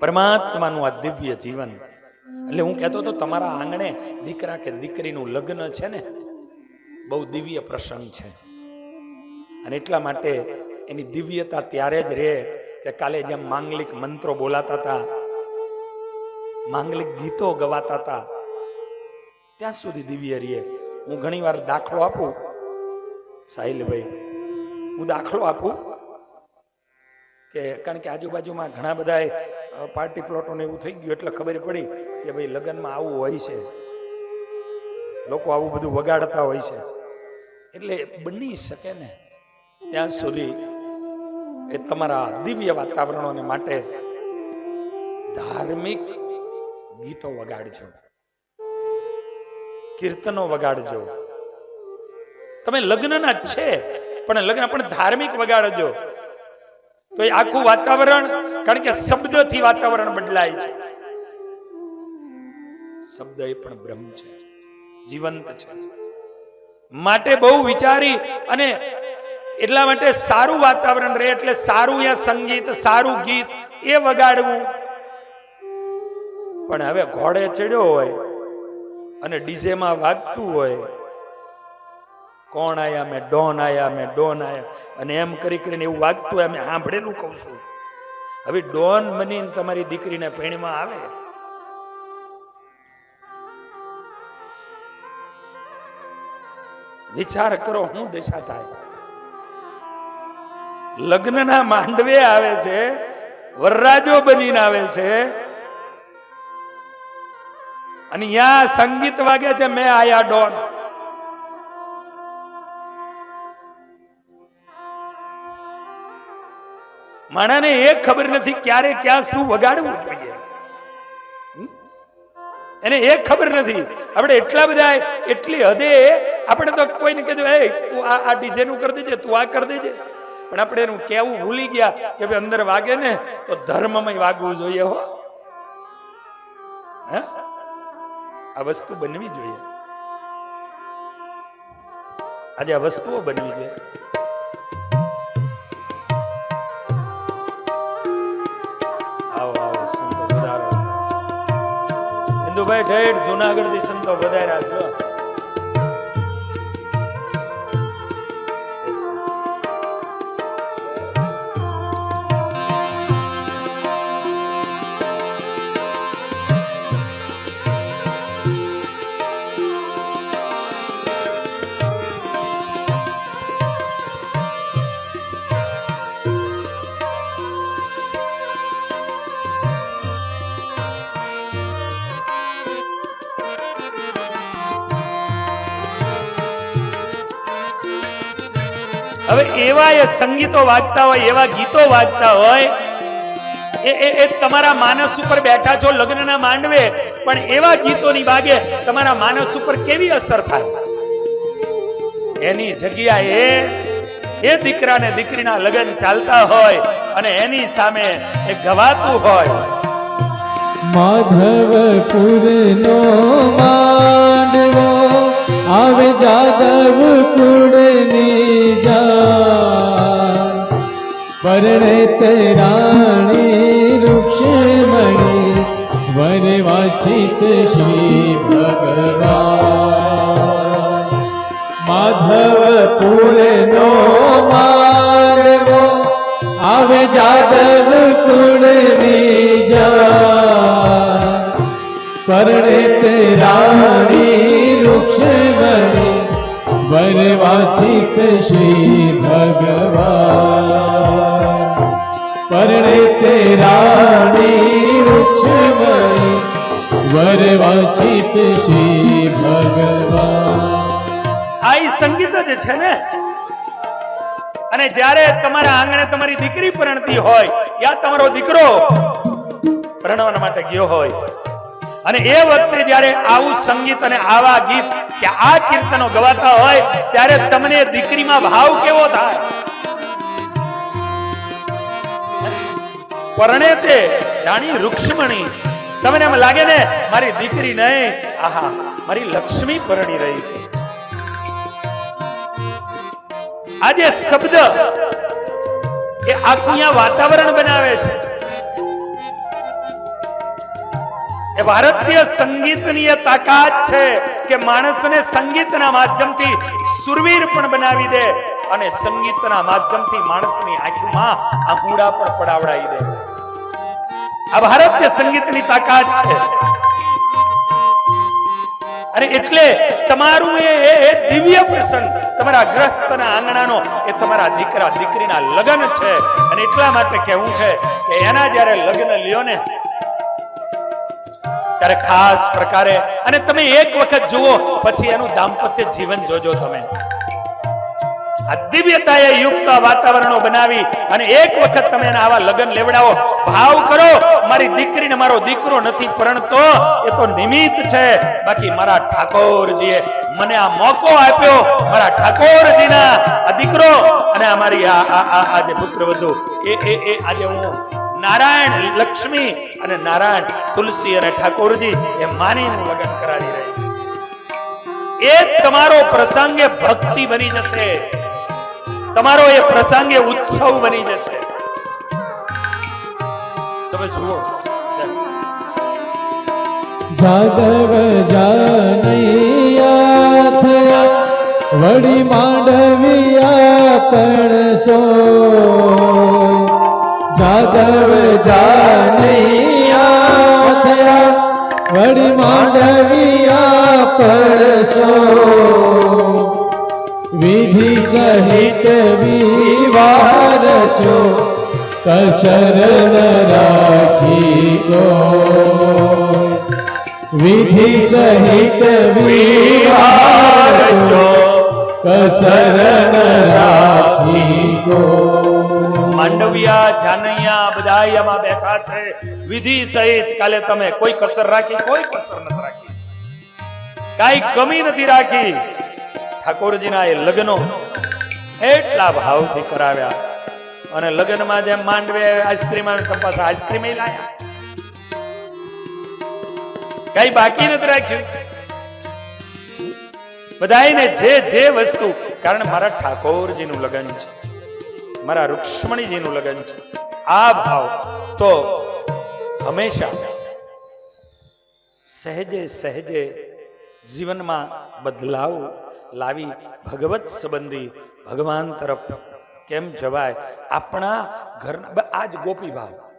પરમાત્માનું આ દિવ્ય જીવન. એટલે હું કહેતો હતો, તમારા આંગણે દીકરા કે દીકરીનું લગ્ન છે ને, બહુ દિવ્ય પ્રસંગ છે. અને એટલા માટે એની દિવ્યતા ત્યારે જ રહે કે કાલે જેમ માંગલિક મંત્રો બોલાતા હતા, માંગલિક ગીતો ગવાતા હતા, ત્યાં સુધી દિવ્ય રહે. હું ઘણી વાર દાખલો આપું. સાહિલભાઈ, હું દાખલો આપું કે કારણ કે આજુબાજુમાં ઘણા બધા પાર્ટી પ્લોટોને એવું થઈ ગયું એટલે ખબર પડી કે ભાઈ લગ્નમાં આવું હોય છે. લોકો આવું બધું વગાડતા હોય છે. એટલે બની શકે ને ત્યાં સુધી એ તમારા દિવ્ય વાતાવરણોને માટે ધાર્મિક ગીતો વગાડજો. કીર્તનો વગાડજો. તમે લગ્નના છે, પણ લગ્ન પણ ધાર્મિક વગાડજો. તો એ આખું વાતાવરણ, કારણ કે શબ્દથી વાતાવરણ બદલાય છે. શબ્દ એ પણ બ્રહ્મ છે. જીવંત છે. માટે બહુ વિચારી અને એટલા માટે સારું વાતાવરણ રહે, એટલે સારું યા સંગીત, સારું ગીત એ વગાડવું. પણ હવે ઘોડે ચડ્યો હોય અને ડીજેમાં વાગતું હોય કોણ આયા? મેં ડોન આયા, મેં ડોન આયા. અને એમ કરી કરીને એવું વાગતું હોય, મેં સાંભળેલું કહું છું. હવે ડોન બનીને તમારી દીકરીને પેણીમાં આવે? વિચાર કરો, હું દશા થાય? લગ્નના માંડવે આવે છે, વરરાજો બનીને આવે છે. અને યા સંગીત વાગે છે, મેં આયા ડોન. માણાને એ ખબર નથી ક્યારે ક્યાં શું વગાડવું. જોઈએ એને એ ખબર નથી. આપણે એટલા બધા એટલી હદે આપણે તો કોઈને કીધું, એ, તું આ આ ડીજે કરી દેજે, તું આ કરી દેજે. પણ આપણે એનું કેવું ભૂલી ગયા કે ભાઈ અંદર વાગે ને તો ધર્મમય વાગવું જોઈએ હો. હે? આ વસ્તુ બનવી જોઈએ. આજે આ વસ્તુઓ બનવી જોઈએ. ઇન્દુભાઈ ઠેઠ જુનાગઢથી સંતો પધાર્યા છો હવે એવા એ સંગીતો વાગતા હોય, એવા ગીતો વાગતા હોય, એ એ તમારા માનસ ઉપર બેઠા છો, લગ્નના માંડવે, પણ એવા ગીતોની વાગે તમારા માનસ ઉપર કેવી અસર થાય? એની જગ્યાએ એ દીકરાને દીકરીના લગ્ન ચાલતા હોય અને એની સામે એ ગવાતું હોય. માધવપુરનો માંડવો, આવે જાદવ પરણે તે રાણી રૂક્ષમણી વન વાચિત શ્રી ભગવાન. માધવપુરનો મારવો આવે જાદવ કુળની જા પરણે તે રાણી રૂક્ષમણી વનવાચિત શ્રી ભગવાન. રાણી અને જ્યારે તમારા આંગણે તમારી દીકરી પરણતી હોય, યા તમારો દીકરો પરણવા માટે ગયો હોય, અને એ વખતે જ્યારે આવું સંગીત અને આવા ગીત કે આ કીર્તનો ગવાતા હોય, ત્યારે તમને દીકરીમાં ભાવ કેવો થાય? પરણે તે રાણી રૂક્ષ્મણી. તમને એમ લાગે ને, મારી દીકરી નહીં? આહા, મારી લક્ષ્મી પરણી રહી છે. આજે શબ્દ એ આખું વાતાવરણ બનાવે છે. એ ભારતીય સંગીતની એ તાકાત છે કે માણસને સંગીતના માધ્યમથી સુરવીર પણ બનાવી દે અને સંગીતના માધ્યમથી માણસની આંખમાં આહુડા પણ પડાવડાવી દે. આ ભારતીય સંગીતની તાકાત છે. અને એટલે તમારું એ દિવ્ય પ્રસંગ, તમારા ગ્રસ્તના આંગણાનો, એ તમારા દીકરા, દીકરીના લગ્ન છે. અને એટલા માટે કહેવું છે કે એના જ્યારે લગ્ન લ્યો ને, ત્યારે ખાસ પ્રકારે અને તમે એક વખત જુઓ, પછી એનું દાંપત્ય જીવન જોજો તમે. દીકરો મને અને અમારી આ આ એ આજે હું નારાયણ લક્ષ્મી અને નારાયણ તુલસી અને ઠાકોરજી એ માનીને હું લગ્ન કરાવી રહી છે. એ તમારો પ્રસંગે ભક્તિ બની જશે. તમારો એ પ્રસંગ એ ઉત્સવ બની જશે. તમે જુઓ. જાદવ જાનૈયા થયા, વળી માંડવિયા પણ સો જાદવ જાનૈયા થયા, વળી માંડવિયા પણ સો વિધિ સહિત વિવાહ રચો કસર ન રાખી કો વિધિ સહિત વિવાહ રચો કસર ન રાખી કો માંડવિયા જાનૈયા બધા આમાં બેઠા છે વિધિ સહિત કાલે તમે કોઈ કસર રાખી કોઈ કસર નથી રાખી કાઈ કમી નથી રાખી ઠાકોરજીના એ લગ્નો એટલા ભાવથી કરાવ્યા. અને લગ્નમાં જેમ માંડવે આઈસ્ક્રીમ આવે તો પાછા આઈસ્ક્રીમ લાયા. કઈ બાકી નથી રાખ્યું. બધાને જે જે વસ્તુ, કારણ મારા ઠાકોરજીનું લગ્ન છે, મારા રુક્ષ્મણીજીનું લગ્ન છે, આ ભાવ તો હંમેશા સહેજે સહેજે જીવનમાં બદલાવ લાવી ભગવત સંબંધી ભગવાન તરફ. કેમ જવાય? આપણા ઘરના આ જ ગોપી ભાવ